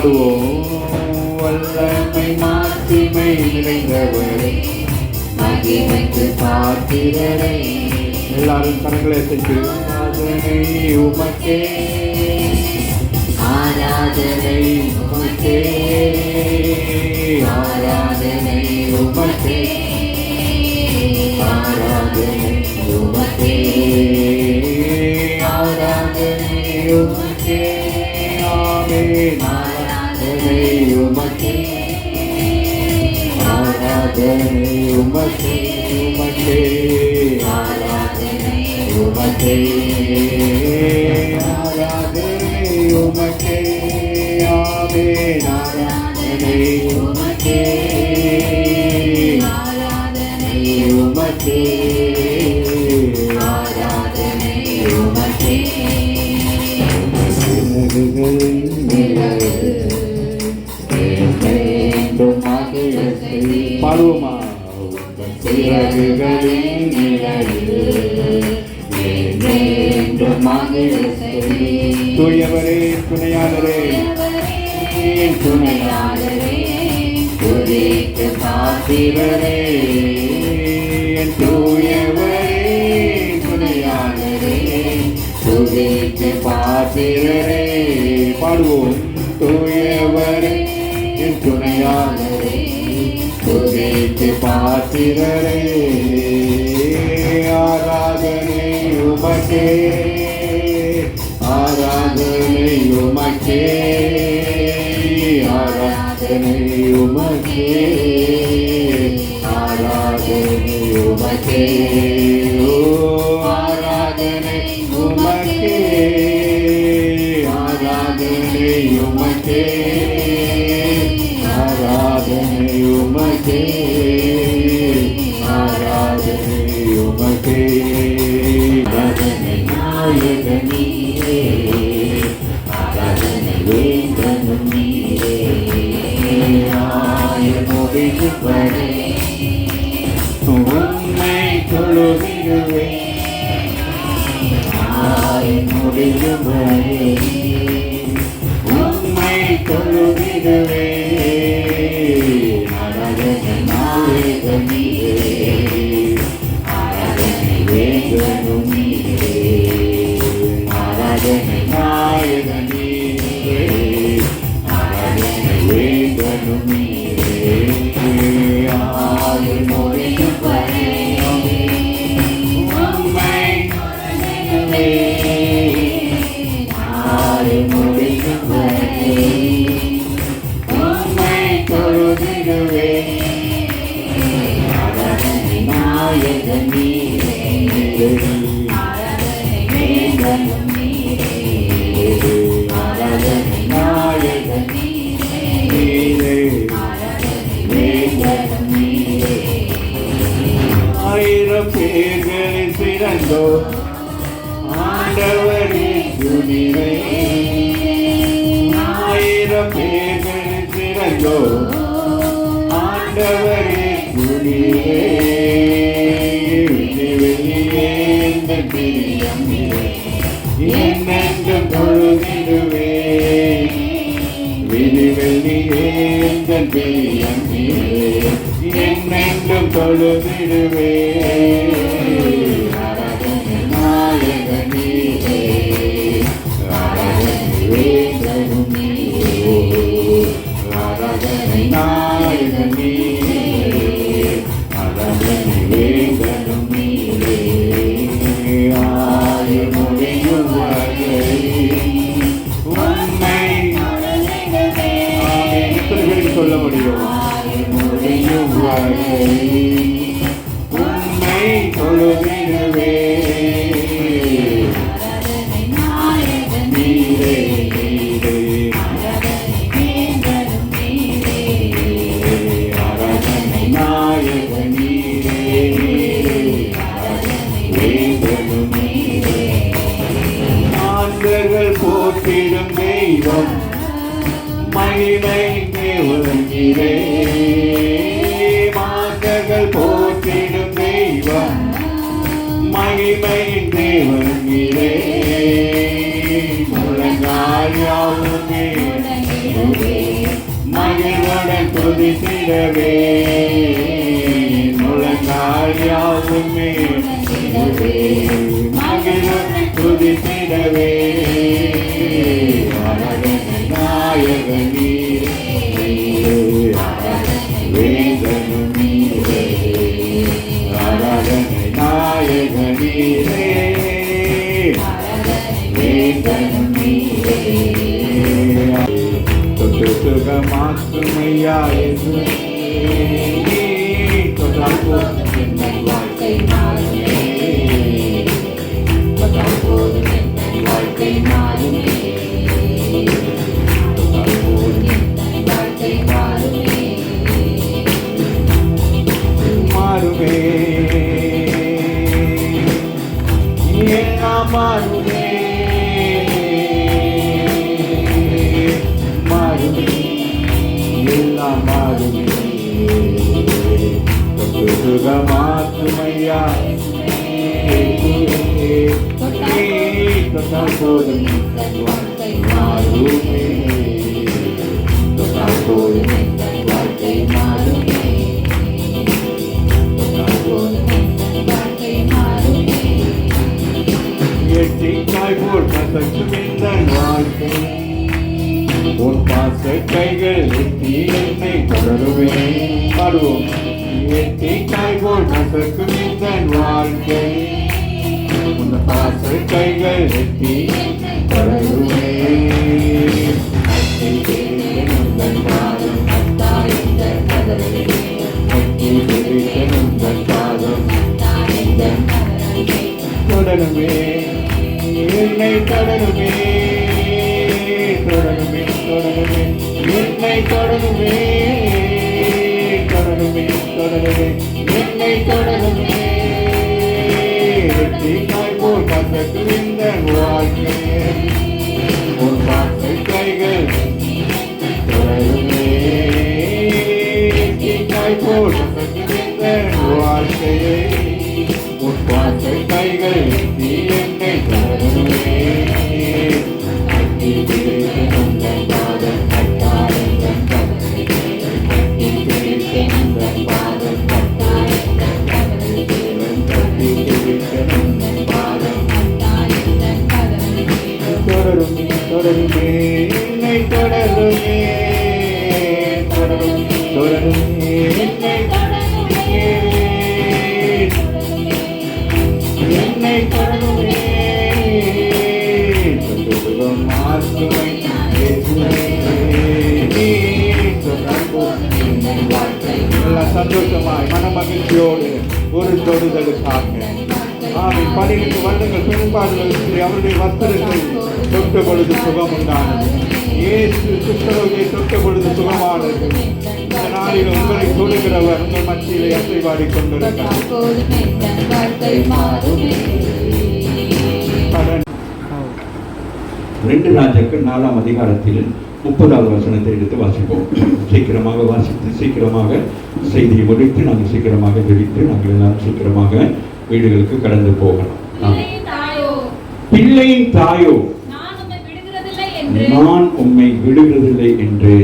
பாடுவோம் வல்லமை மாட்சிமை நிறைந்தவரே மகிமைக்கு பாத்திரரே எல்லாரும் கரங்களை செஞ்சு ஆராதனை உமக்கே ஆராதனை உமக்கே ஆராதனை உமக்கே ஆராதனை உமக்கே. ஆராதனை உமக்கே. உமக்கே உமக்கே. உமக்கே. ஆராதனை உமக்கே ஆமென் ஆராதனை உமக்கே ஆராதனை உமக்கே ஆராதனை உமக்கே சிறகுகளின் நிழல் பாடுவோமா? சிறகுகளின் நிழலில் தூயவரே துணையாளரே. துணையாளரே பாத்திரரே என் தூயவரே துணையாளரே. துதிக்கு பாத்திரரே பாடுவோம். தூயவரே என் துணையாளரே. பாத்திரரே ஆராதனை உமக்கே ஆராதனை உமக்கே ஆராதனை உமக்கே ஆராதனை உமக்கே. ஆயமுடிவு படே உன்னை தொழுகிறவே ஆயமுடிவு தொழுகிறவே தொழுதிடுவே துதித்திடவே முழங்கால் யாவுமே மகிழ்வுடன் துதித்திடவே ஆராதனை நாயகன். நீரே வேதனும் நீரே ஆராதனை நாயகன். நீரே. வேதனும் தொட்டு சுகமாக்குமையா என்று தொட்டால் போதும் என் வாழ்க்கை மாறுமே. தொட்டால் போதும் என் வாழ்க்கை மாறுமே தொட்டால் போதும் என் வாழ்க்கை மாறுமே மாறுமே எல்லாம் மாறுமே மாறுமே. எல்லாம் மாறுமே தொட்டு சுகமாக்குமையா தொட்டால் போதும் என் வாழ்க்கை மாறுமே தொட்டால் போதும் என் வாழ்க்கை மாறுமே தொட்டால் போதும் என் வாழ்க்கை மாறுமே உன் பாச கைகள் எட்டி என்னை தொடருவே. பாடுவோம். எட்டிக்காய் போல் கசக்கும் இந்த வாழ்க்கை. உன் பாச கைகள் எட்டி தொடருவே. அத்தி பாதம். பாதம். தொடருமே. என்னை தொடருமே. என்னை தொடருமே தொடருமே தொடருமே. என்னை தொடருமே. வெற்றி போல் கசக்கு இந்த வாழ்க்கையே உன் பார்த்து கைகள் தொடருமே. வெற்றி போல் கசக்கு இந்த வாழ்க்கையே உன் பார்த்து கைகள் நீ என்னை தொடருமே. தொடருமே என்னை தொடருமே தொடரும் தொடருமே என்னை தொடருமே என்னை தொடருமே சுகம் மாற்றுமை சந்தோஷமாய் மன மகிழ்ச்சியோடு ஒரு தொடுதலுக்காக. ஆவின் பன்னிரண்டு வருடங்கள் பின்பாடுகள் அவருடைய வஸ்திரத்தை தொட்ட பொழுது சுகம் உண்டானது இயேசு குஷ்டரோகியை தொட்ட பொழுது சுகமானது. இந்த நாளில் உங்களை தொடுகிறவர் உங்கள் மத்தியிலே அசைவாடி கொண்டிருக்கிறார். ரெண்டு ராஜாக்கள் நாலாம் அதிகாரத்தில் முப்பதாவது வசனத்தை எடுத்து வாசிப்போம். சீக்கிரமாக வாசித்து சீக்கிரமாக செய்தியை முடித்து நாங்கள் சீக்கிரமாக தெரிவித்து நாங்கள் எல்லாரும் சீக்கிரமாக வீடுகளுக்கு கடந்து போகலாம். பிள்ளையின் தாயோ? நான் உம்மை விடுகிறதில்லை என்று.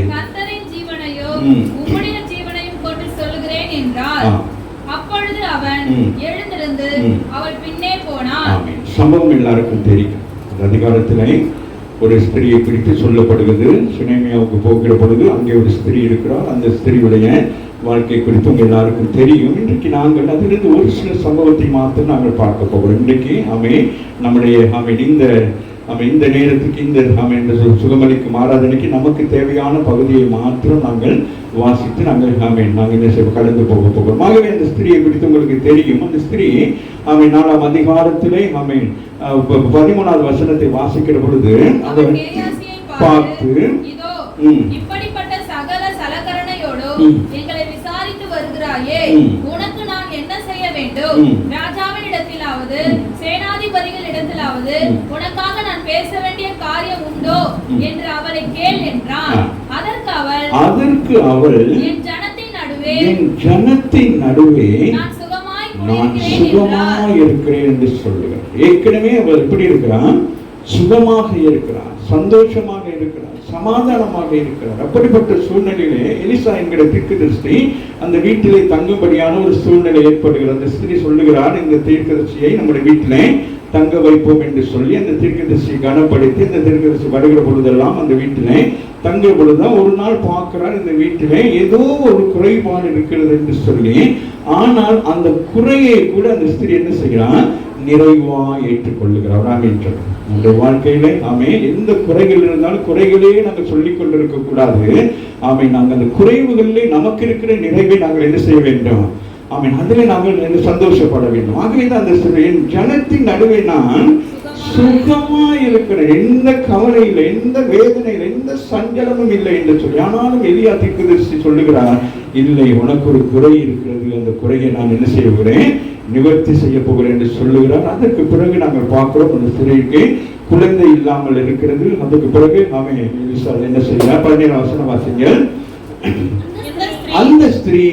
சம்பவம் எல்லாருக்கும் தெரியும். அந்த அதிகாரத்திலே ஒரு ஸ்திரியை குறித்து சொல்லப்படுகிறது. சுனேமியாவுக்கு போகிற பொழுது அங்கே ஒரு ஸ்திரீ இருக்கிறார் அந்த ஸ்திரியுடைய வாழ்க்கை குறித்து உங்க எல்லாருக்கும் தெரியும் இன்றைக்கு நாங்கள் அதிலிருந்து ஒரு சில சம்பவத்தை மாத்திரம் நாங்கள் பார்க்க போகிறோம் இன்றைக்கு ஆமே நம்முடைய ஆமே இந்த ஆமே இந்த நேரத்துக்கு இந்த ஆமே இந்த சுகமளிக்கும் ஆராதனைக்கு நமக்கு தேவையான பகுதியை மாத்திரம் நாங்கள் வாசித்து நாங்கள் ஆமே நாங்கள் செய்வோம் கடந்து போக போகிறோம் ஆகவே அந்த ஸ்திரியை குறித்து உங்களுக்கு தெரியும் அந்த ஸ்திரீ ஆமே நாலாம் அதிகாரத்திலே ஆமே பதிமூணாவது வசனத்தை வாசிக்கிற பொழுது கேயாசியை பார்த்து. இப்படிப்பட்ட சகல சலகரணையோடு. எங்களை ம். உனக்கு நான் என்ன செய்ய வேண்டும் ம். ராஜாவினிடத்திலாவது ம். சேனாதிபதிகள் இடத்திலாவது. உனக்காக நான் பேச வேண்டிய காரியம் உண்டோ. என்று அவளை கேள் என்றான். அதற்கு அவள் அதற்கு அவள் என் ஜனத்தின் நடுவே என் ஜனத்தின் நடுவே நான் சுகமாய் நான் சுகமாக இருக்கிறேன் என்று சொல்லுகிறார் ஏற்கனவே அவள் எப்படி இருக்கிறான் சுகமாக இருக்கிறார் சந்தோஷமாக இருக்கிறார் சமாதானமாக இருக்கிறார். அப்படிப்பட்ட சூழ்நிலையிலே எலிசா என்கிற தீர்க்கதரிசி அந்த வீட்டிலே தங்கும்படியான ஒரு சூழ்நிலை ஏற்படுகிறது. அந்த ஸ்திரீ சொல்லுகிறார் இந்த தீர்க்கதரிசியை நம்முடைய வீட்டிலே தங்க வைப்போம் என்று சொல்லி அந்த தீர்க்கதரிசியை கனப்படுத்தி அந்த தீர்க்கதரிசி வருகிற பொழுதெல்லாம் அந்த வீட்டிலே தங்குற பொழுதுதான் ஒரு நாள் பார்க்கிறார். இந்த வீட்டிலே ஏதோ ஒரு குறைபாடு இருக்கிறது என்று சொல்லி ஆனால் அந்த குறையை கூட அந்த ஸ்திரீ என்ன செய்கிறான்? நிறைவா ஏற்றுக்கொள்ளுகிறார் ஆமீன் நம்முடைய வாழ்க்கையிலே ஆமே எந்த குறைகள் இருந்தாலும் குறைகளே நாங்கள் சொல்லிக் கொண்டிருக்க கூடாது. ஆமை நாங்கள் அந்த குறைவுகளிலே நமக்கு இருக்கிற நிறைவை நாங்கள் என்ன செய்ய வேண்டும்? ஆமீன். அதிலே நாங்கள் சந்தோஷப்பட வேண்டும். ஆகவே தான் அந்த ஸ்திரீ, என் ஜனத்தின் நடுவே நான் சுகமா இருக்கிறேன். எந்த கவலையில் எந்த வேதனையில் எந்த சஞ்சலமும் இல்லை என்று சொல்லி ஆனாலும் எலியா தீர்க்கதரிசி சொல்லுகிறார் இல்லை உனக்கு ஒரு குறை இருக்கிறது. அந்த குறையை நான் என்ன செய்ய நிவர்த்தி செய்ய போகிறேன் என்று சொல்லுகிறார். அதற்கு பிறகு நாங்கள் பார்க்கிறோம் அந்த ஸ்திரீக்கு குழந்தை இல்லாமல் இருக்கிறது. அதுக்கு பிறகு எலிசா என்ன செய்கிறார்? பன்னீர் வசன ஸ்திரீ அந்த ஸ்திரீ.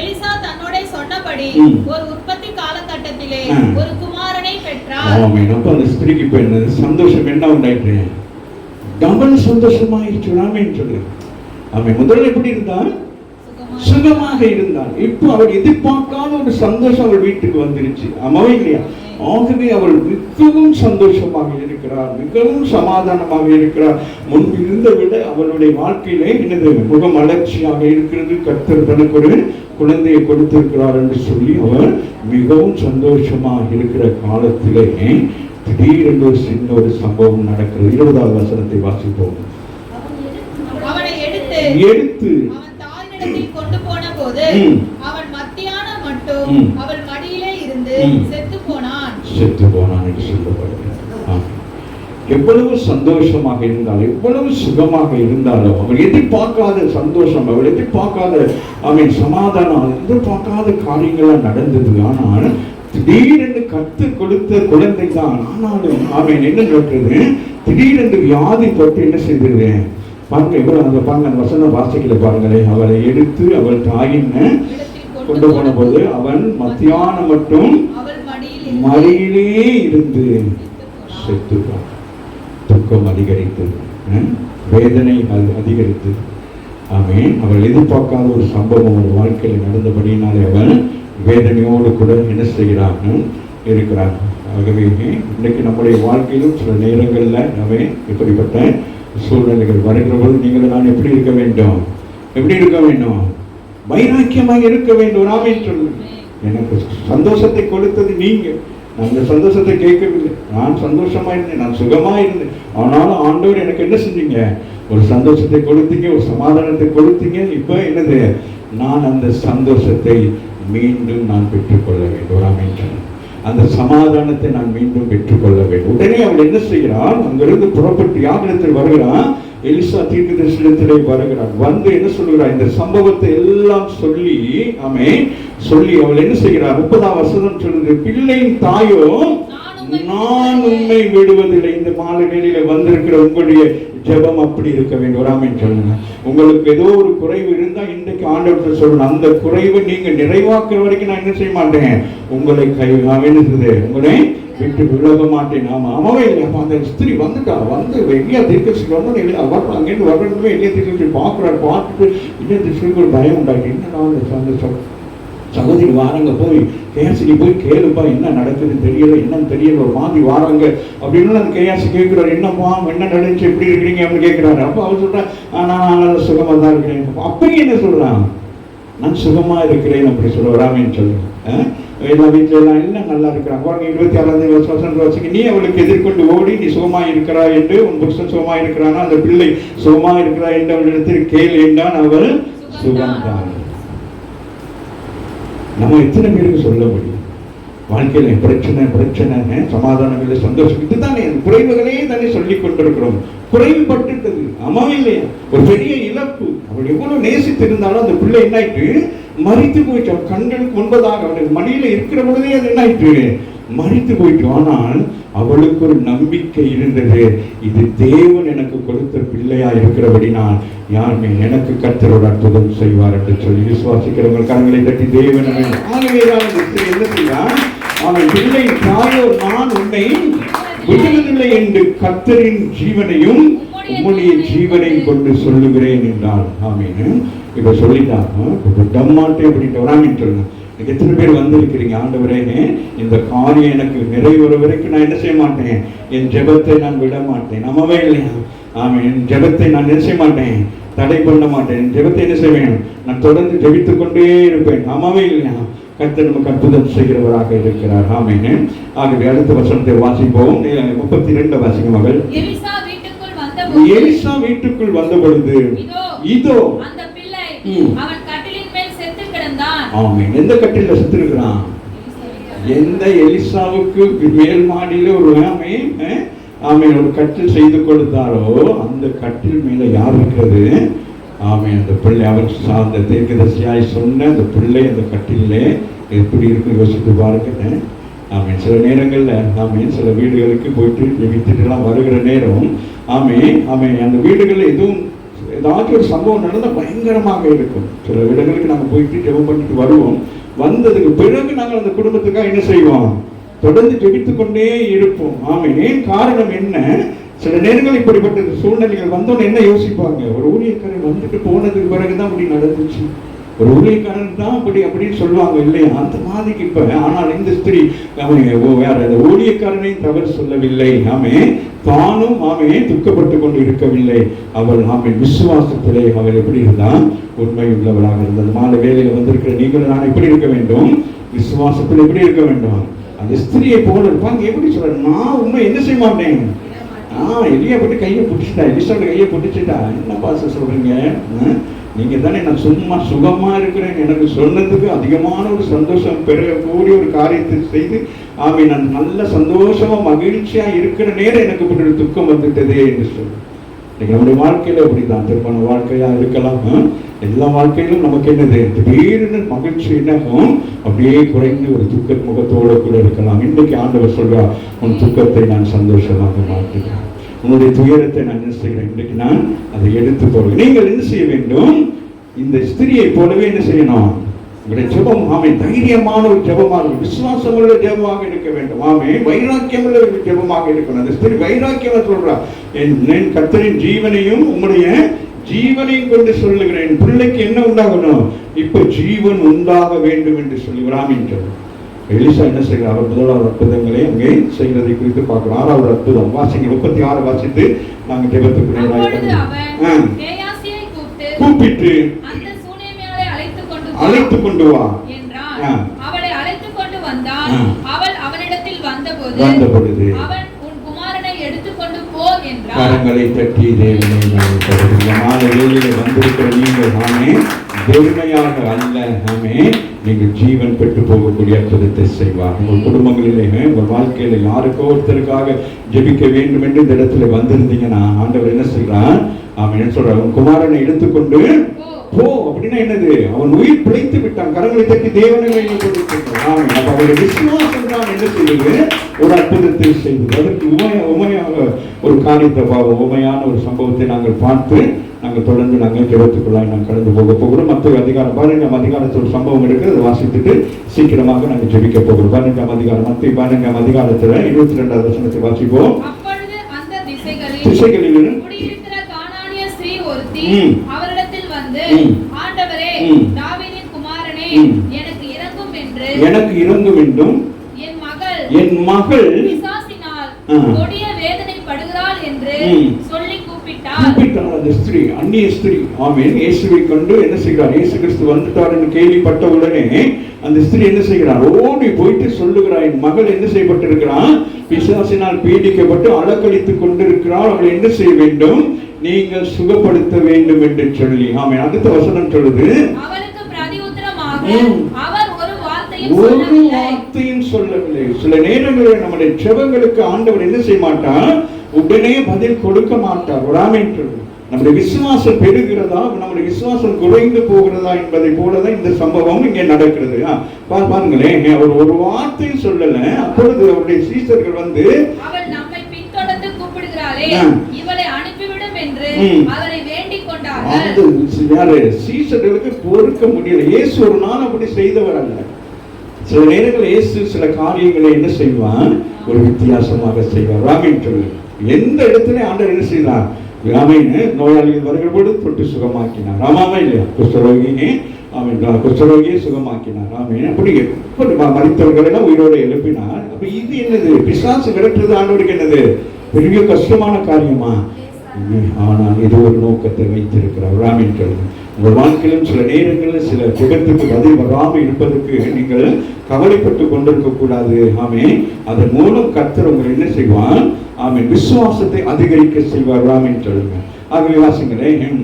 எலிசா தன்னோட சொன்னபடி. ஒரு உற்பத்தி காலகட்டத்திலே. ஒரு குமாரனை பெற்றார். அப்ப அந்த ஸ்திரீக்கு இப்ப என்ன? சந்தோஷம் என்ன உண்டாயிற்று? டபுள் சந்தோஷமாயிடுச்சு ஆமென் சொல்லு அவன் முதல்ல எப்படி இருந்தான் சுகமாக இருந்தான். இப்போ அவள் எதிர்பார்க்காத ஒரு சந்தோஷம் அவள் வீட்டுக்கு வந்துருச்சு. ஆமாவே இல்லையா? ஆகவே அவள் மிகவும் சந்தோஷமாக இருக்கிறார். மிகவும் சமாதானமாக இருக்கிறார். முன்பு இருந்த விட அவளுடைய வாழ்க்கையிலே என்னது முகம் அலட்சியாக இருக்கிறது. கர்த்தர் தனக்கு ஒரு குழந்தையை கொடுத்திருக்கிறார் என்று சொல்லி அவர் மிகவும் சந்தோஷமாக இருக்கிற காலத்திலே திடீரென்று ஒரு சின்ன ஒரு சம்பவம் நடக்கிறது. இருபதாவது வசனத்தை வாசிப்போம். எடுத்து அவன் மத்தியானம் மட்டும் ம். அவள் மடியிலே இருந்து ம். செத்து போனான் செத்து போனான் என்று சொல்லப்படுகிறது. ஆமென். எவ்வளவு சந்தோஷமாக இருந்தாலும் எவ்வளவு சுகமாக இருந்தாலும் அவள் எதிர்பார்க்காத சந்தோஷம் அவள் எதிர்பார்க்காத அவன் சமாதானம் எதிர்பார்க்காத காரியங்கள்லாம் நடந்தது. ஆனால் திடீரென்று கத்து கொடுத்த குழந்தை தான் ஆனாலும் அவன் என்ன நடக்கிறது திடீரென்று வியாதி பட்டு என்ன செய்தது பாருங்க எவ்வளவு அந்த பாருங்க அந்த வசன வாசிக்கல பாருங்களேன் அவளை எடுத்து அவள் தாயின்னு கொண்டு போன போது அவன் மத்தியானம் மட்டும் அவள் இருந்து மடியிலே இருந்து துக்கம் அதிகரித்தது வேதனை அதிகரித்தது அவன் அவள் எதிர்பார்க்காத ஒரு சம்பவம் ஒரு வாழ்க்கையில் நடந்தபடியினாலே அவன் வேதனையோடு கூட என்ன செய்கிறான் இருக்கிறான். ஆகவே இன்னைக்கு நம்முடைய வாழ்க்கையிலும் சில நேரங்களில் நம்ம இப்படிப்பட்ட சூழ்நிலைகள் வருகிற போது நீங்கள் நான் எப்படி இருக்க வேண்டும்? எப்படி இருக்க வேண்டும்? வைராக்கியமாக இருக்க வேண்டும். நாமே சொல்லு எனக்கு சந்தோஷத்தை கொடுத்தது நீங்க நான் அந்த சந்தோஷத்தை கேட்கவில்லை. நான் சந்தோஷமா இருந்தேன். நான் சுகமா இருந்தேன். ஆனாலும் ஆண்டவர் எனக்கு என்ன செஞ்சீங்க? ஒரு சந்தோஷத்தை கொடுத்தீங்க ஒரு சமாதானத்தை கொடுத்தீங்க. இப்போ என்னது? நான் அந்த சந்தோஷத்தை மீண்டும் நான் பெற்றுக்கொள்ள வேண்டும். ஆமென் அந்த சமாதானத்தை நான் மீண்டும் பெற்றுக்கொள்ள வேண்டும். உடனே அவள் என்ன செய்கிறாள் அங்கிருந்து புறப்பட்டு யாகனத்தில் வருகிறான். எலிசா தீர்க்கதரிசனத்திலே வருகிறான். வந்து என்ன சொல்கிறான் இந்த சம்பவத்தை எல்லாம் சொல்லி ஆமே சொல்லி அவள் என்ன செய்கிறார் முப்பதாம் வசதம் சொல்லுது பிள்ளையின் தாயோ நான் உண்மை விடுவதில்லை. இந்த மாலை வேலையில வந்திருக்கிற உங்களுடைய ஜெபம் அப்படி இருக்க வேண்டும். ராமன் சொல்லுங்க. உங்களுக்கு ஏதோ ஒரு குறைவு இருந்தா இன்றைக்கு ஆண்டவர்கிட்ட சொல்லணும் அந்த குறைவை நீங்க நிறைவாக்குற வரைக்கும் நான் என்ன செய்ய மாட்டேன். உங்களை கை நான் உங்களை விட்டு விலக மாட்டேன். ஆமா அம்மாவே இல்லை அப்ப அந்த ஸ்திரீ வந்துட்டா வந்து எங்கேயா தீர்க்கசி வந்து எளியா வர்றோம் அங்கேருந்து வர்றதுமே எளியா தீர்க்கசி பார்க்குறாரு பார்த்துட்டு இல்லையா தீர்க்கசிக்கு ஒரு பயம் உண்டாக்கி என்னடா அந்த சந்தோஷம்? சகோதரி வாரங்க போய் கேசிக்கு போய் கேளுப்பா என்ன நடக்குதுன்னு தெரியல என்னன்னு தெரியல ஒரு மாதிரி வாராங்க அப்படின்னு அந்த கேயாசி கேட்குறாரு. என்னப்பா என்ன நடந்துச்சு எப்படி இருக்கிறீங்க அப்படின்னு கேட்குறாரு. அப்போ அவர் சொல்றா "ஆ, நான் நல்ல சுகமா தான் இருக்கிறேன். அப்பயும் என்ன சொல்றான்? நான் சுகமா இருக்கிறேன் அப்படி சொல்ல வராமேன்னு சொல்லுங்க ஆ? எல்லா வீட்டுல எல்லாம் எல்லாம் நல்லா இருக்கிறாங்க? பாருங்க இருபத்தி ஆறாவது வருஷம் வச்சுக்கு நீ அவளுக்கு எதிர்கொண்டு ஓடி நீ சுகமா இருக்கிறா? என்று உன் புருஷன் சுகமா இருக்கிறானா? அந்த பிள்ளை சுகமா இருக்கிறா? என்று அவளிடத்தில் கேள் என்றான் அவள். சுகம்தான். நம்ம எத்தனை பேருக்கு சொல்ல முடியும்? வாழ்க்கையில பிரச்சனை பிரச்சனை சமாதானம் இல்லை சந்தோஷம் இதுதானே. அந்த குறைவுகளே தானே சொல்லிக் கொண்டிருக்கிறோம். குறைவுபட்டுட்டது. அம்மா இல்லையா ஒரு பெரிய இழப்பு. அவள் எவ்வளவு நேசித்திருந்தாலும் அந்த பிள்ளை என்னாயிட்டு மறித்து போயிட்டு அவன் கண்களுக்கு முன்பதாக அவளுடைய மடியில இருக்கிற பொழுதே அது என்ன ஆயிட்டு மறித்து போயிட்டு ஆனால் அவளுக்கு ஒரு நம்பிக்கை இருந்தது. இது தேவன் எனக்கு கொடுத்த பிள்ளையா இருக்கிறபடினால் யாருமே எனக்கு கத்தரோட அற்புதம் செய்வார் என்று சொல்லி விசுவாசிக்கிறவங்க கரங்களை தட்டி தேவன் என்ன செய்வார் அவன் பிள்ளை தாயோ நான் உன்னை விடுவதில்லை என்று கர்த்தரின் ஜீவனையும் உம்முடைய ஜீவனையும் கொண்டு சொல்லுகிறேன் என்றார் ஆமீன். இப்ப சொல்லிட்டாங்க டம்மாட்டே அப்படின்ட்டு வராங்கன்னு சொல்லுங்க. இன்னைக்கு எத்தனை பேர் வந்திருக்கிறீங்க ஆண்டவரே? இந்த காரியம் எனக்கு நிறைவேற வரைக்கும் நான் என்ன செய்ய மாட்டேன்? என் ஜெபத்தை நான் விட மாட்டேன். நம்மவே இல்லையா ஆமாம் என் ஜெபத்தை நான் என்ன செய்ய மாட்டேன்? தடை பண்ண மாட்டேன். என் ஜெபத்தை என்ன செய்வேன்? நான் தொடர்ந்து ஜெபித்துக் கொண்டே இருப்பேன். ஆமாவே இல்லையா கர்த்தர் நமக்கு அற்புதம் செய்கிறவராக இருக்கிறார். ஆமேன். ஆகவே அடுத்த வசனத்தை வாசிப்போம். முப்பத்தி ரெண்டு வாசிங்க மகள். எலிசா வீட்டுக்குள் வந்த பொழுது இதோ. அவன் அவன் எந்த கட்டில செத்துருக்கிறான்? எந்த எலிசாவுக்கு மேல் மாடியில ஒரு ஆமை ஆமென். ஒரு கட்டில் செய்து கொடுத்தாரோ அந்த கட்டில் மேல யார் இருக்கிறது? ஆமை அந்த பிள்ளை அவர் சார்ந்த தீர்க்கதரிசியாய் சொன்ன அந்த பிள்ளை அந்த கட்டிலே எப்படி இருக்கு யோசித்து பாருங்க ஆமே சில நேரங்களில் ஆமே சில வீடுகளுக்கு போயிட்டு ஜெபித்துட்டு வருகிற நேரம் ஆமே ஆமே அந்த வீடுகளில் எதுவும் ஏதாச்சும் ஒரு சம்பவம் நடந்தால் பயங்கரமாக இருக்கும். சில இடங்களுக்கு நாங்கள் போயிட்டு ஜெபம் பண்ணிட்டு வருவோம். வந்ததுக்கு பிறகு நாங்கள் அந்த குடும்பத்துக்காக என்ன செய்வோம்? தொடர்ந்து ஜெபித்து கொண்டே இருப்போம். ஆமாம் ஏன் காரணம் என்ன? சில நேரங்கள் இப்படிப்பட்ட சூழ்நிலைகள் வந்தோன்னு என்ன யோசிப்பாங்க? ஒரு ஊழியக்காரன் வந்துட்டு போனதுக்கு பிறகுதான் அப்படி நடந்துச்சு. ஒரு ஊழியக்காரன் தான் அப்படி அப்படின்னு சொல்லுவாங்க இல்லையா? அந்த மாதிரிக்கு இப்போ ஆனால் இந்த ஸ்திரீ ஓ, வேற அந்த ஊழியக்காரனையும் தவறு சொல்லவில்லை. ஆமே தானும் ஆமே துக்கப்பட்டு கொண்டு இருக்கவில்லை. அவள் ஆமை விசுவாசத்திலே அவள் எப்படி இருந்தால் உண்மை உள்ளவளாக இருந்தது. மாலை வேலையில் வந்திருக்கிற நீங்கள் நான் எப்படி இருக்க வேண்டும்? விசுவாசத்தில் எப்படி இருக்க வேண்டும்? அந்த ஸ்திரியை போல இருப்பாங்க எப்படி சொல்ற? நான் உண்மை என்ன செய்ய மாட்டேன்? ஆ எலியா போட்டு கையை பிடிச்சிட்டா எலிசாவோட கையை பிடிச்சிட்டா. என்ன பாச சொல்றீங்க? நீங்கள் நீங்க தானே நான் சும்மா சுகமா இருக்கிறேன். எனக்கு சொன்னதுக்கு அதிகமான ஒரு சந்தோஷம் பெறக்கூடிய ஒரு காரியத்தை செய்து ஆமை நான் நல்ல சந்தோஷமா மகிழ்ச்சியா இருக்கிற நேரம் எனக்கு இப்படி ஒரு துக்கம் வந்துட்டதே என்று சொல்லு. இன்னைக்கு நம்முடைய வாழ்க்கையில அப்படிதான். திருமண வாழ்க்கையா இருக்கலாம் எல்லா வாழ்க்கையிலும் நமக்கு என்னது? திடீர்னு மகிழ்ச்சி என்னாகும் அப்படியே குறைந்து ஒரு துக்க முகத்தோட கூட இருக்கலாம். இன்றைக்கு ஆண்டவர் சொல்கிறார் உன் துக்கத்தை நான் சந்தோஷமாக மாற்றுகிறேன். உன்னுடைய துயரத்தை நான் என்ன செய்கிறேன் இன்றைக்கு நான் அதை எடுத்து போடுவேன் நீங்கள் என்ன செய்ய வேண்டும்? இந்த ஸ்திரியை போலவே என்ன செய்யணும்? உங்களுடைய ஜெபம் ஆமை தைரியமான ஒரு ஜெபமாக விசுவாசம் உள்ள ஜெபமாக இருக்க வேண்டும். ஆமை வைராக்கியம் உள்ள ஒரு ஜெபமாக இருக்கணும். அந்த ஸ்திரி வைராக்கியம் சொல்றா என் என் ஜீவனையும் உங்களுடைய ஜீவனையும் கொண்டு சொல்லுகிறேன். என் பிள்ளைக்கு என்ன உண்டாகணும்? இப்ப ஜீவன் உண்டாக வேண்டும் என்று சொல்லி என்று. எலிசா என்ன செய்கிறார்? அவர் முதலாவது அற்புதங்களை அங்கே செய்கிறதை குறித்து பார்க்கிறோம் ஆறாவது அற்புதம். வாசிங்க முப்பத்தி ஆறு வாசித்து நாங்கள் கேயாசியை கூப்பிட்டு அழைத்து கொண்டு வா. அவளை அழைத்துக் கொண்டு வந்தான். அவள் அவனிடத்தில் வந்தபோது வந்த பொழுது அவன் உன் குமாரனை எடுத்துக்கொண்டு போ என்றான். கரங்களை தட்டி தேவனை நாங்கள் தருகிறோம் மாலை வேளையிலே வந்திருக்கிற நீங்கள் நாமே வெறுமையாக அல்ல. நாமே நீங்கள் ஜீவன் பெற்று போகக்கூடிய அற்புதத்தை செய்வார். உங்கள் குடும்பங்களிலே உங்கள் வாழ்க்கையில யாருக்கோ ஒருத்தருக்காக ஜெபிக்க வேண்டும் என்று இந்த இடத்துல வந்திருந்தீங்கன்னா ஆண்டவர் என்ன செய்கிறார் அவன் என்ன சொல்றார்? உன் குமாரனை எடுத்துக்கொண்டு போ. அப்படின்னா என்னது? அவன் உயிர் பிழைத்து விட்டான். கரங்களை தட்டி தேவனை அவருடைய விசுவாசம் தான் என்ன செய்தது? ஒரு அற்புதத்தை செய்தது. அதற்கு உமைய உமையாக ஒரு காரியத்தை உமையான ஒரு சம்பவத்தை நாங்கள் பார்த்து நாங்கள் தொடர்ந்து நாங்கள் ஜெபத்துக்குள்ளாய் நாங்கள் கடந்து போக போகிறோம் மற்ற அதிகாரம் பதினஞ்சாம் அதிகாரத்தில் ஒரு சம்பவம் இருக்கு அதை வாசித்துட்டு சீக்கிரமாக நாங்கள் ஜெபிக்க போகிறோம் பதினஞ்சாம் அதிகாரம் மத்திய பதினஞ்சாம் அதிகாரத்தில் இருபத்தி ரெண்டாவது வசனத்தை வாசிப்போம் அப்பொழுது அந்த திசைகளில் திசைகளில் குடியிருக்கிற கானானிய ஸ்திரீ ஒருத்தி ம். அவரிடத்தில் வந்து ம். ஆண்டவரே ம். தாவீதின் குமாரனே ம். எனக்கு இறங்கும் என்று எனக்கு வேண்டும் என் மகள் என் மகள் பிசாசினால் என்று. சொல்லி கூப்பிட்டாள் அந்த ஸ்திரீ அந்நிய ஸ்திரீ ஆமென். இயேசுவை கண்டு என்ன செய்கிறார்? இயேசு கிறிஸ்து வந்துட்டார் என்று கேள்விப்பட்ட உடனே அந்த ஸ்திரீ என்ன செய்கிறார்? ஓடி போயிட்டு சொல்லுகிறார் என் மகள் என்ன செய்யப்பட்டிருக்கிறான்? பிசாசினால் பீடிக்கப்பட்டு அலக்கழித்துக் கொண்டிருக்கிறாள். அவளை என்ன செய்ய வேண்டும்? நீங்கள் சுகப்படுத்த வேண்டும் என்று சொல்லி. ஆமென். அடுத்த வசனம் சொல்லுது. ஒரு வார்த்தையும் சொல்லவில்லை. சில நேரங்களில் நம்முடைய ஜெபங்களுக்கு ஆண்டவர் என்ன செய்ய மாட்டார்? உடனே பதில் கொடுக்க மாட்டார். சொல்லு நம்முடைய விசுவாசம் பெருகிறதா? நம்முடைய விசுவாசம் குறைந்து போகிறதா என்பதை போலதான் இந்த சம்பவம் இங்கே நடக்கிறது. பாருங்களேன். அவர் ஒரு வார்த்தை சொல்லல. அப்பொழுது அவருடைய சீசர்கள் வந்து சீசர்களுக்கு பொறுக்க முடியல. இயேசு ஒரு நாள் அப்படி செய்தவர் அல்ல. சில நேரங்கள் இயேசு சில காரியங்களை என்ன செய்வான்? ஒரு வித்தியாசமாக செய்வார். ராமேன் சொல்லு. எந்த இடத்துல ஆண்டவர் என்ன செய்தார்? ராமேன்னு நோயாளிகள் வருகிற பொழுது தொட்டு சுகமாக்கினார். ராமாமா இல்லையா? குஷ்டரோகினே. அவன் குஷ்டரோகியை சுகமாக்கினார். ராமேன் அப்படி எப்படி ம- மரித்தவர்கள் எல்லாம் உயிரோடு எழுப்பினார். அப்ப இது என்னது? பிசாசு விரட்டுறது ஆண்டவருக்கு என்னது? பெரிய கஷ்டமான காரியமா. ஆனால் இது ஒரு நோக்கத்தை வைத்திருக்கிறார் ராமேன் சொல்லுங்க. உங்கள் வாழ்க்கையிலும் சில நேரங்களில் சில ஜெகத்துக்கு பதில் வராமல் இருப்பதற்கு நீங்கள் கவலைப்பட்டு கொண்டிருக்க கூடாது. ஆமே அதன் மூலம் கர்த்தர் உங்களை என்ன செய்வான் ஆமே விசுவாசத்தை அதிகரிக்க செய்வார். ராமேன் சொல்லுங்க. ஆகவே வாசிங்களேன்.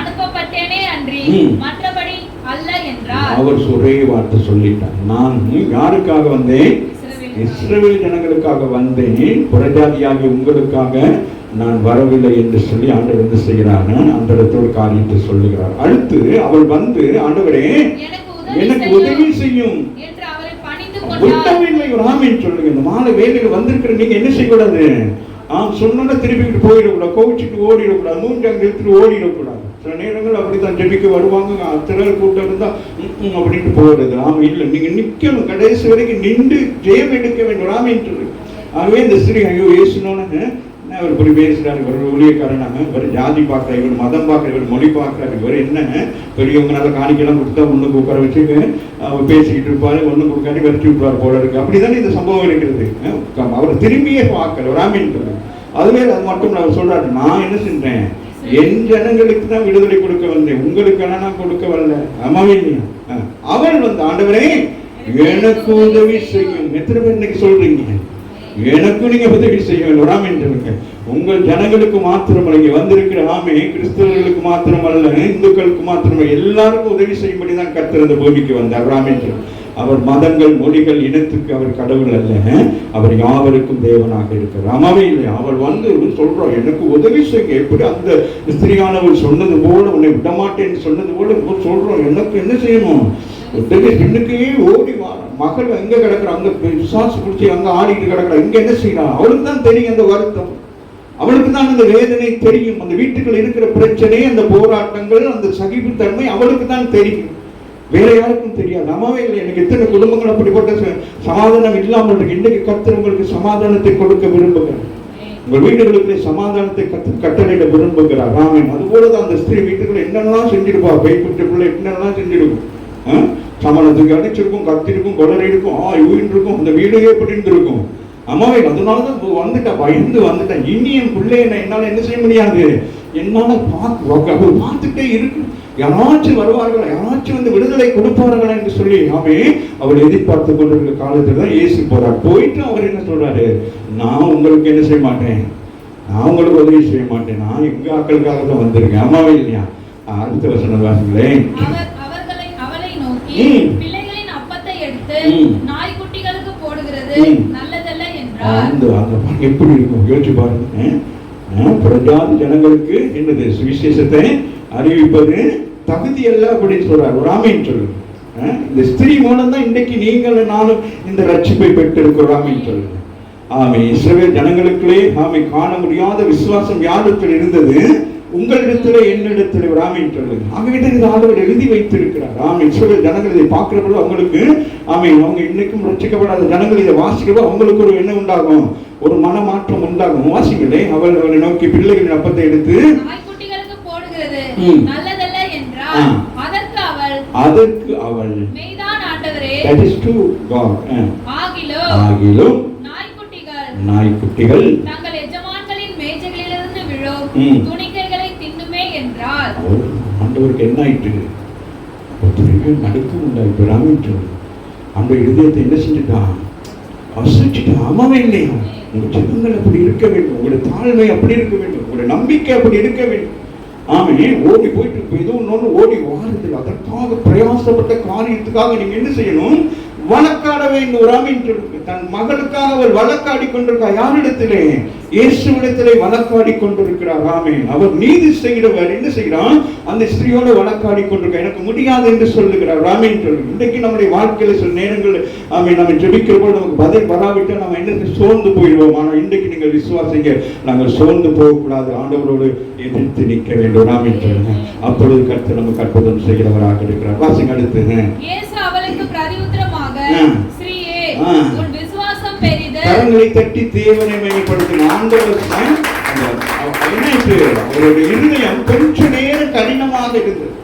அனுப்பப்பட்டேனே அன்றி. மற்றபடி அல்ல என்றார். அவர் ஒரே வார்த்தை சொல்லிட்டார். நான் யாருக்காக வந்தேன்? இஸ்ரவேல் ஜனங்களுக்காக வந்தேன். புறஜாதியாகி உங்களுக்காக நான் வரவில்லை என்று சொல்லி ஆண்டவர் என்ன செய்கிறார்? அந்த இடத்துல ஒரு காரியத்தை சொல்லுகிறார். அடுத்து அவள் வந்து ஆண்டவரே எனக்கு உதவி செய்யும் ஒட்டவில்லை ஒரு ஆமீன் சொல்லுங்க. இந்த மாலை வேலையில் வந்திருக்கிற நீங்க என்ன செய்யக்கூடாது? ஆம் சொன்னா திருப்பிக்கிட்டு போயிடக்கூடாது. கோவிச்சுட்டு ஓடிடக்கூடாது. மூஞ்சாங்க எடுத்துட்டு ஓடிடக்கூடாது. சில நேரங்கள் அப்படித்தான் ஜெபிக்க வருவாங்க. திரள் கூட்டம் இருந்தா அப்படின்ட்டு போகிறது. ஆமா இல்லை நீங்க நிக்கணும் கடைசி வரைக்கும் நின்று ஜெயம் எடுக்க வேண்டும். ஆமீன் ஆகவே இந்த ஸ்ரீ ஐயோ ஏசுனோன்னு அவர் இவர் இப்படி பேசுறாரு. இவர் ஊழியக்காரனாங்க இவர் ஜாதி பார்க்குற இவர் மதம் பார்க்குற இவர் மொழி பார்க்குறாரு இவர் என்ன பெரியவங்களால காணிக்கலாம் கொடுத்தா ஒண்ணு உட்கார வச்சு அவர் பேசிக்கிட்டு இருப்பாரு ஒண்ணு கொடுக்காட்டி விரட்டி விட்டுவார் போல இருக்கு. அப்படிதானே இந்த சம்பவம் இருக்கிறது. அவர் திரும்பியே பார்க்கல. ஒரு அதுவே அது மட்டும் அவர் சொல்றாரு நான் என்ன செஞ்சேன்? என் ஜனங்களுக்கு தான் விடுதலை கொடுக்க வந்தேன். உங்களுக்கான நான் கொடுக்க வரல. ஆமாவே அஹ் அவள் வந்து ஆண்டவரே எனக்கு உதவி செய்யும் எத்தனை பேர் இன்னைக்கு சொல்றீங்க? எனக்கும் நீங்க உதவி செய்ய வேண்டும். ராமன் சொல்லுங்க உங்கள் ஜனங்களுக்கு மாத்திரமல்ல இங்க வந்திருக்கிற ஆமே கிறிஸ்தவர்களுக்கு மாத்திரமல்ல இந்துக்களுக்கு மாத்திரமல்ல எல்லாருக்கும் உதவி செய்யும்படி தான் கர்த்தர் இந்த பூமிக்கு வந்தார். ராமன் அவர் மதங்கள் மொழிகள் இனத்துக்கு அவர் கடவுள் அல்ல. அவர் யாவருக்கும் தேவனாக இருக்கிறார். ஆமாவே இல்லை அவள் வந்து சொல்றோம் எனக்கு உதவி செய்ய எப்படி அந்த ஸ்திரியானவள் சொன்னது போல உன்னை விடமாட்டேன்னு சொன்னது போல சொல்றோம் எனக்கு என்ன செய்யணும்? உதவி பின்னுக்கே ஓடி மகள் எங்க கிடக்குறா? அங்க விசுவாச பிடிச்சி அங்க ஆடிட்டு கிடக்குறா. இங்க என்ன செய்யலாம் அவளுக்கு தான் தெரியும் அந்த வருத்தம். அவளுக்கு தான் அந்த வேதனை தெரியும். அந்த வீட்டுக்குள்ள இருக்கிற பிரச்சனை அந்த போராட்டங்கள் அந்த சகிப்புத்தன்மை அவளுக்கு தான் தெரியும். வேற யாருக்கும் தெரியாது. அம்மாவே இல்லை. எனக்கு எத்தனை குடும்பங்கள் அப்படிப்பட்ட சமாதானம் இல்லாமல் இருக்கு. இன்னைக்கு கர்த்தர் உங்களுக்கு சமாதானத்தை கொடுக்க விரும்புகிறார். உங்கள் வீடுகளுக்குள்ளே சமாதானத்தை கத்து கட்டளையிட விரும்புகிறார். ராமன் அதுபோலதான் அந்த ஸ்திரீ வீட்டுக்குள்ள என்னென்னலாம் செஞ்சிருப்பா? பைக்குட்டுக்குள்ள என்னென்னலாம் செஞ்சிருக்கும்? ஆ? சமணத்துக்கு அடிச்சிருக்கும் கத்திருக்கும் கொலரை இருக்கும் ஆ இவன் இருக்கும் அந்த வீடையே எப்படி இருக்கும் அம்மாவே அதனால தான் வந்துட்டேன் பயந்து வந்துட்டேன் இனி என் பிள்ளைய என்னால் என்னால என்ன செய்ய முடியாது? என்னால பார்க்க பார்த்துட்டே இருக்கு. யாராச்சும் வருவார்கள்? யாராச்சும் வந்து விடுதலை கொடுப்பார்களா என்று சொல்லி ஆமே அவர் எதிர்பார்த்து கொண்டிருக்கிற காலத்துல தான் ஏசி போறார். போயிட்டு அவர் என்ன சொல்றாரு? நான் உங்களுக்கு என்ன செய்ய மாட்டேன்? நான் உங்களுக்கு உதவி செய்ய மாட்டேன். நான் எங்க ஆக்களுக்காக தான் வந்திருக்கேன். அம்மாவே இல்லையா? அடுத்த வசனம் வாசிங்களேன் அவர் அவர்களை அவளை நோக்கி ம். பிள்ளைகளின் அப்பத்தை எடுத்து ம். நாய்க்குட்டிகளுக்கு போடுகிறது. ம். நல்லதல்ல என்றார். அந்த அந்த பாருங்க எப்படி இருக்கும்? யோசிச்சு பாருங்க. அஹ், புறஜாதி ஜனங்களுக்கு என்னது சுவிசேஷத்தை அறிவிப்பது தகுதி அல்ல அப்படின்னு சொல்றாரு. ஒரு ஆமீன் சொல்லுங்க. இந்த ஸ்திரீ மூலம் தான் இன்னைக்கு நீங்கள் நானும் இந்த ரட்சிப்பை பெற்றிருக்கிறோம். ஆமீன் சொல்லுங்க. ஆமே இஸ்ரவேல் ஜனங்களுக்குள்ளே ஆமை காண முடியாத விசுவாசம் யாரிடத்தில் இருந்தது? உங்களிடத்திலே என்னிடத்திலே ஒரு ஆமீன் சொல்லுங்க தான் இந்த ஆண்டவர் எழுதி வைத்திருக்கிறார். ஆமை இஸ்ரவேல் ஜனங்கள் இதை பார்க்கிறப்போ அவங்களுக்கு ஆமை அவங்க இன்னைக்கும் ரட்சிக்கப்படாத ஜனங்கள் இதை வாசிக்கிறப்போ அவங்களுக்கு ஒரு என்ன உண்டாகும். ஒரு மனமாற்றம் உண்டாகும். வாசிங்களே அவள் அவளை நோக்கி பிள்ளைகளின் அப்பத்தை எடுத்து அதற்கு அவள் ஆகிலும் நாய்க்குட்டிகள். நாய்க்குட்டிகள். தங்கள் எஜமான்களின் மேஜைகளிலிருந்து விழும் ம். துணிக்கைகளை அவர் ஆண்டவருக்கு என்ன ஆயிட்டு? ஒருத்தருக்கு நடுக்கம் உண்டாயிட்டு ராமிட்டு அந்த இருதயத்தை என்ன செஞ்சுட்டான்? அசைச்சிட்டு ஆமாவே இல்லையா? உங்க ஜனங்கள் அப்படி இருக்க வேண்டும். உங்களுடைய தாழ்மை அப்படி இருக்க வேண்டும். உங்களுடைய நம்பிக்கை அப்படி இருக்க வேண்டும். ஆமே ஓடி போயிட்டு இப்போ ஏதோ ஒன்று ஓடி வாரத்தில் அதற்காக பிரயாசப்பட்ட காரியத்துக்காக நீங்க என்ன செய்யணும்? வழக்காடவே இந்த ராமின் சொல்லுங்க தன் மகளுக்காக அவள் வழக்காடி கொண்டிருக்கிறார். யாரிடத்திலே? இயேசுவிடத்திலே வழக்காடி கொண்டிருக்கிறார். ராமேன் அவர் நீதி செய்கிறவர். என்ன செய்கிறான் அந்த ஸ்திரியோட வழக்காடி கொண்டிருக்கிறார். எனக்கு முடியாது என்று சொல்லுகிறார். ராமேன் சொல்லுங்க இன்றைக்கு நம்முடைய வாழ்க்கையில சில நேரங்கள் ஆமே நம்ம ஜெபிக்கிற போது நமக்கு பதில் வராவிட்டால் நம்ம என்ன சோர்ந்து போயிடுவோம். ஆனால் இன்றைக்கு நீங்கள் விசுவாசிங்க நாங்கள் சோர்ந்து போகக்கூடாது. ஆண்டவரோடு எதிர்த்து நிற்க வேண்டும். ராமேன் சொல்லுங்க அப்பொழுது கருத்து நமக்கு அற்புதம் செய்கிறவராக இருக்கிறார். வாசிங்க அடுத்து இயேசு அவளுக்கு பிரதியுத்தரமாக ஆ. ஸ்ரீயே. உன் விசுவாசம் பெரிது. கரங்களை தட்டி தேவனை மேம்படுத்தின ஆண்டவர் அவ- என்னாச்சு அவருடைய இருதயம் கொஞ்ச நேரம் கடினமாக இருந்தது.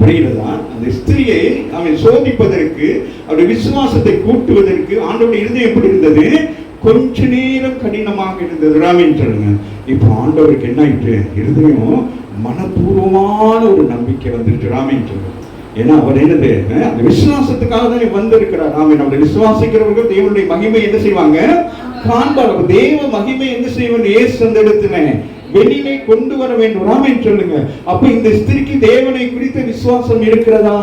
புரிகிறதா? அந்த ஸ்திரியை அவன் சோதிப்பதற்கு அவருடைய விசுவாசத்தை கூட்டுவதற்கு ஆண்டவருடைய இருதயம் எப்படி இருந்தது? கொஞ்ச நேரம் கடினமாக இருந்தது. ராமின் சொல்லுங்க. இப்போ ஆண்டவருக்கு என்ன ஆயிட்டு? இருதயம் மனப்பூர்வமான ஒரு நம்பிக்கை வந்துருச்சு. ராமின் சொல்லுங்க. ஏன்னா அவர் என்னது அந்த விசுவாசத்துக்காக தான் வந்திருக்கிறார். ஆமென் அவரை விசுவாசிக்கிறவர்கள் தேவனுடைய மகிமை என்ன செய்வாங்க? காண்பார் தேவ மகிமை என்ன செய்வாங்க இயேசு அந்த இடத்துல வெளியிலே கொண்டு வர வேண்டும். ஆமென் சொல்லுங்க. அப்ப இந்த ஸ்திரிக்கு தேவனை குறித்த விசுவாசம் இருக்கிறதா?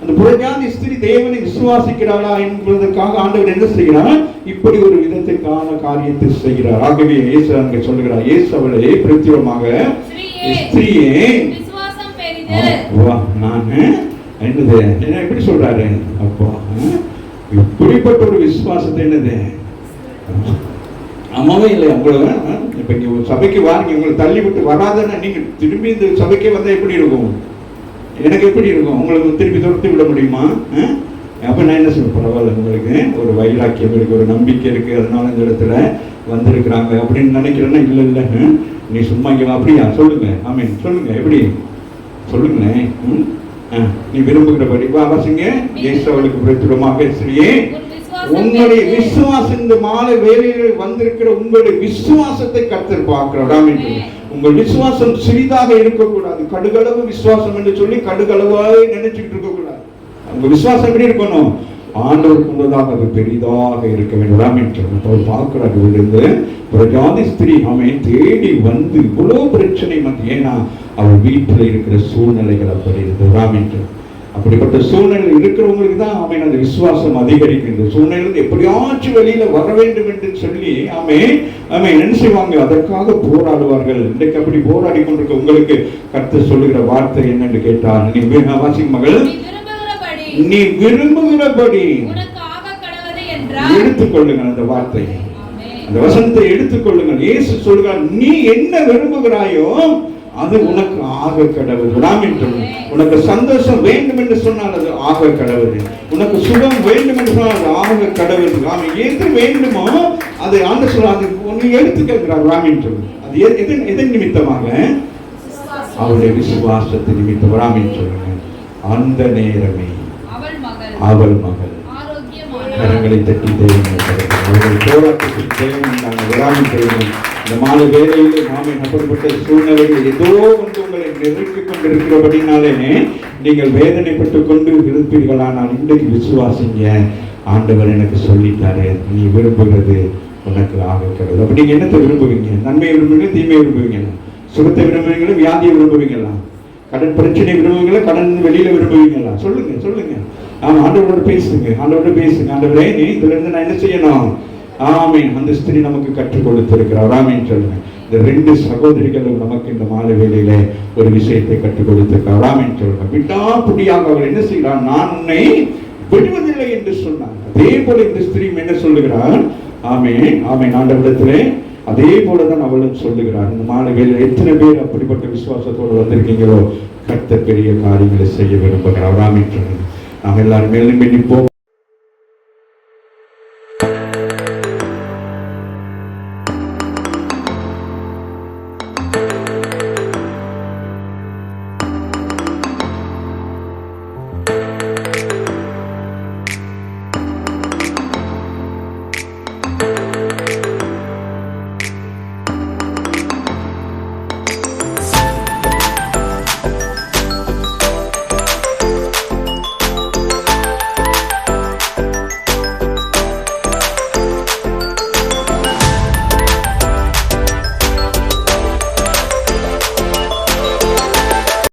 அந்த புறஜாதி ஸ்திரி தேவனை விசுவாசிக்கிறாளா என்பதற்காக ஆண்டவர் என்ன செய்கிறார்? இப்படி ஒரு விதத்திற்கான காரியத்தை செய்கிறார். ஆகவே இயேசு அங்கே சொல்லுகிறார். இயேசு அவளை பிரத்யேகமாக ஸ்திரீயே நான் என்னது? என்ன எப்படி சொல்றாரு? அப்போ இப்படிப்பட்ட ஒரு விசுவாசத்தை என்னது? அம்மாவே இல்லை உங்களை இப்போ இப்ப ஒரு சபைக்கு வாருங்க உங்களை தள்ளி விட்டு வராதன்னா நீங்க திரும்பி இந்த சபைக்கே வந்தால் எப்படி இருக்கும்? எனக்கு எப்படி இருக்கும்? உங்களுக்கு திருப்பி துரத்தி விட முடியுமா? அப்போ நான் என்ன சொல்ல பரவாயில்ல உங்களுக்கு ஒரு வைராக்கியம் இருக்கு ஒரு நம்பிக்கை இருக்கு. அதனால இந்த இடத்துல வந்திருக்கிறாங்க அப்படின்னு நினைக்கிறேன்னா இல்லை இல்லை. நீ சும்மா இங்கே வா. அப்படியா? சொல்லுங்க. ஆமீன். சொல்லுங்க எப்படி? சொல்லுங்களேன். ம்? நீ விரும்புகிறபடி வாசிங்க இயேசு அவளுக்கு பிரத்துரமாக ஸ்ரீயே உங்களுடைய. விசுவாசம் இந்த மாலை வேலையில் வந்திருக்கிற உங்களுடைய விசுவாசத்தை கர்த்தர் பார்க்கிறார். உங்கள் விசுவாசம் சிறிதாக இருக்கக்கூடாது. கடுகளவு விசுவாசம் என்று சொல்லி கடுகளவாக நினைச்சுட்டு இருக்கக்கூடாது. உங்க விசுவாசம் எப்படி இருக்கணும்? ஆண்டவருக்கு முன்னதாக அது பெரிதாக இருக்க வேண்டும். ராமன் அவர் பார்க்கிறார். இருந்து பிரஜாதி ஸ்திரீ அவன் தேடி வந்து இவ்வளவு பிரச்சனை மத்திய. ஏன்னா அவள் வீட்டில் இருக்கிற சூழ்நிலைகள் அப்படி இருந்தது அப்படிப்பட்ட சூழ்நிலை இருக்கிறவங்களுக்கு தான் அவன் அந்த விசுவாசம் அதிகரிக்கும். இந்த சூழ்நிலை எப்படியாச்சும் வெளியில வர வேண்டும் என்று சொல்லி அவன் அவன் என்ன செய்வாங்க? அதற்காக போராடுவார்கள். இன்றைக்கு அப்படி போராடி கொண்டிருக்க உங்களுக்கு கருத்து சொல்லுகிற வார்த்தை என்னன்னு கேட்டால் நீ வி- வாசிங்க மகள். நீ விரும்புகிறபடி. எடுத்துக்கொள்ளுங்கள் அந்த வார்த்தையை ஆமென். அந்த வசனத்தை எடுத்துக்கொள்ளுங்கள் இயேசு சொல்கிறார் நீ என்ன விரும்புகிறாயோ அது உனக்கு ஆக கடவுள். ராமின் சொல்லு. உனக்கு சந்தோஷம் வேண்டும் என்று சொன்னால் அது ஆக கடவுள். உனக்கு சுகம் வேண்டும் என்று சொன்னால் அது ஆக கடவுள். ராமி எது வேண்டுமோ அது ஆண்டு சொல்ல அது நீ எடுத்துக்கிறார் ராமின் சொல்லு அது எது- எதன் எதன் நிமித்தமாக? அவருடைய விசுவாசத்தை நிமித்தம் ராமின் சொல்லுங்க அந்த நேரமே அவள் மகள். கரங்களை தட்டி தேவனை அவர்கள் போராட்டத்தில் தேவன் நாங்கள் விராமி தேவன் இந்த மாலை வேலையில் நாமே நபர்பட்ட சூழ்நிலையில் ஏதோ ஒன்று உங்களை நெருக்கிக் கொண்டிருக்கிறபடினாலே நீங்கள் வேதனைப்பட்டு கொண்டு இருப்பீர்களானால் இன்றைக்கு விசுவாசிங்க ஆண்டவர் எனக்கு சொல்லிட்டாரு நீ விரும்புகிறது உனக்கு ஆகிறது அப்படி என்னத்தை விரும்புவீங்க? நன்மையை விரும்புவீங்க தீமையை விரும்புவீங்களா? சுகத்தை விரும்புவீங்களா வியாதியை விரும்புவீங்களா? கடன் பிரச்சனை விரும்புவீங்களா கடன் வெளியில விரும்புவீங்களா? சொல்லுங்க சொல்லுங்க. ஆமா ஆண்டவரோட பேசுங்க. ஆண்டவரோட பேசுங்க. ஆண்டவரே நீ இதுல இருந்து நான் என்ன செய்யணும்? ஆமீன். அந்த ஸ்திரீ நமக்கு கற்றுக் கொடுத்திருக்கிறார். ஆமீன் சொல்லுங்க. இந்த ரெண்டு சகோதரிகளும் நமக்கு இந்த மாலை வேலையில ஒரு விஷயத்தை கற்றுக் கொடுத்திருக்கிறார். ஆமீன் சொல்லுங்க. விட்டாப்புடியாக அவர் என்ன செய்கிறார்? நான் உன்னை விடுவதில்லை என்று சொன்னார். அதே போல இந்த ஸ்திரீம் என்ன சொல்லுகிறார்? ஆமே ஆமே ஆண்டவரிடத்திலே அதே போலதான் அவளும் சொல்லுகிறார். இந்த மாலை வேளையில எத்தனை பேர் அப்படிப்பட்ட விசுவாசத்தோடு வந்திருக்கீங்களோ கத்த பெரிய காரியங்களை செய்ய விரும்புகிறார். ஆமீன் சொல்லுங்க. நாம் எல்லாரும் மேலும் நிற்போம்